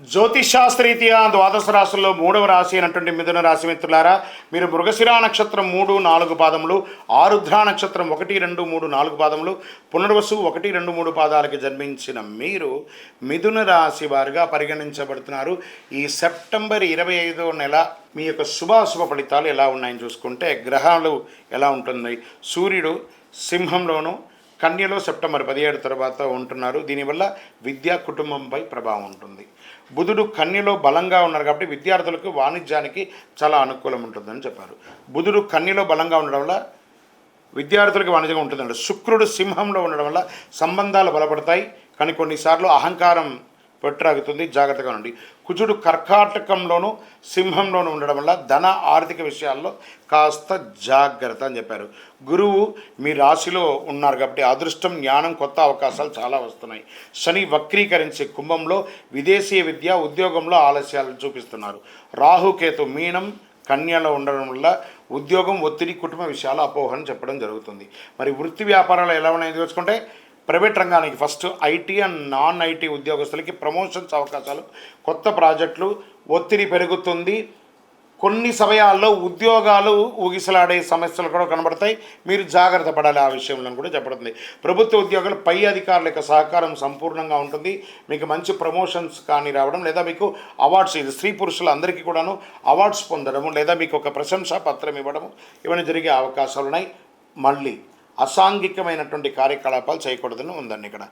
జ్యోతిషాస్త్రీత్యా ద్వాదశ రాశుల్లో మూడవ రాశి అయినటువంటి మిథున రాశి మిత్రులారా మీరు మృగశిరా నక్షత్రం మూడు నాలుగు పాదములు ఆరుద్ర నక్షత్రం ఒకటి రెండు మూడు నాలుగు పాదములు పునర్వసు ఒకటి రెండు మూడు పాదాలకి జన్మించిన మీరు మిథున రాశి వారుగా పరిగణించబడుతున్నారు. ఈ సెప్టెంబర్ ఇరవై ఐదో నెల మీ యొక్క శుభాశుభ ఫలితాలు ఎలా ఉన్నాయని చూసుకుంటే గ్రహాలు ఎలా ఉంటుంది సూర్యుడు సింహంలోను కన్యలో సెప్టెంబర్ పదిహేడు తర్వాత ఉంటున్నారు. దీనివల్ల విద్యా కుటుంబంపై ప్రభావం ఉంటుంది. బుధుడు కన్యలో బలంగా ఉన్నారు కాబట్టి విద్యార్థులకు వాణిజ్యానికి చాలా అనుకూలం ఉంటుందని చెప్పారు. బుధుడు కన్యలో బలంగా ఉండడం వల్ల విద్యార్థులకు వాణిజ్యంగా ఉంటుందండి. శుక్రుడు సింహంలో ఉండడం వల్ల సంబంధాలు బలపడతాయి. కానీ కొన్నిసార్లు అహంకారం పెట్టరాగుతుంది జాగ్రత్తగా ఉండండి. కుజుడు కర్కాటకంలోను సింహంలోను ఉండడం వల్ల ధన ఆర్థిక విషయాల్లో కాస్త జాగ్రత్త అని చెప్పారు. గురువు మీ రాశిలో ఉన్నారు కాబట్టి అదృష్టం జ్ఞానం కొత్త అవకాశాలు చాలా వస్తున్నాయి. శని వక్రీకరించే కుంభంలో విదేశీయ విద్య ఉద్యోగంలో ఆలస్యాలను చూపిస్తున్నారు. రాహుకేతు మీనం కన్యలో ఉండడం వల్ల ఉద్యోగం ఒత్తిడి కుటుంబ విషయాలు అపోహను చెప్పడం జరుగుతుంది. మరి వృత్తి వ్యాపారాలు ఎలా ఉన్నాయో తెలుసుకుంటే ప్రైవేట్ రంగానికి first IT and non IT ఉద్యోగస్తులకి ప్రమోషన్స్ అవకాశాలు కొత్త ప్రాజెక్టులు ఒత్తిడి పెరుగుతుంది. కొన్ని సమయాల్లో ఉద్యోగాలు ఊగిసలాడే సమస్యలు కూడా కనబడతాయి. మీరు జాగ్రత్త పడాలి ఆ విషయంలో కూడా చెప్పబడుతుంది. ప్రభుత్వ ఉద్యోగాలు పై అధికారుల యొక్క సహకారం సంపూర్ణంగా ఉంటుంది. మీకు మంచి ప్రమోషన్స్ కానీ రావడం లేదా మీకు అవార్డ్స్ ఇది స్త్రీ పురుషులు అందరికీ కూడాను అవార్డ్స్ పొందడము లేదా మీకు ఒక ప్రశంసా పత్రం ఇవ్వడము ఇవన్నీ జరిగే అవకాశాలు ఉన్నాయి మళ్ళీ అసాంఘికమైనటువంటి కార్యకలాపాలు చేయకూడదని ఉందండి ఇక్కడ.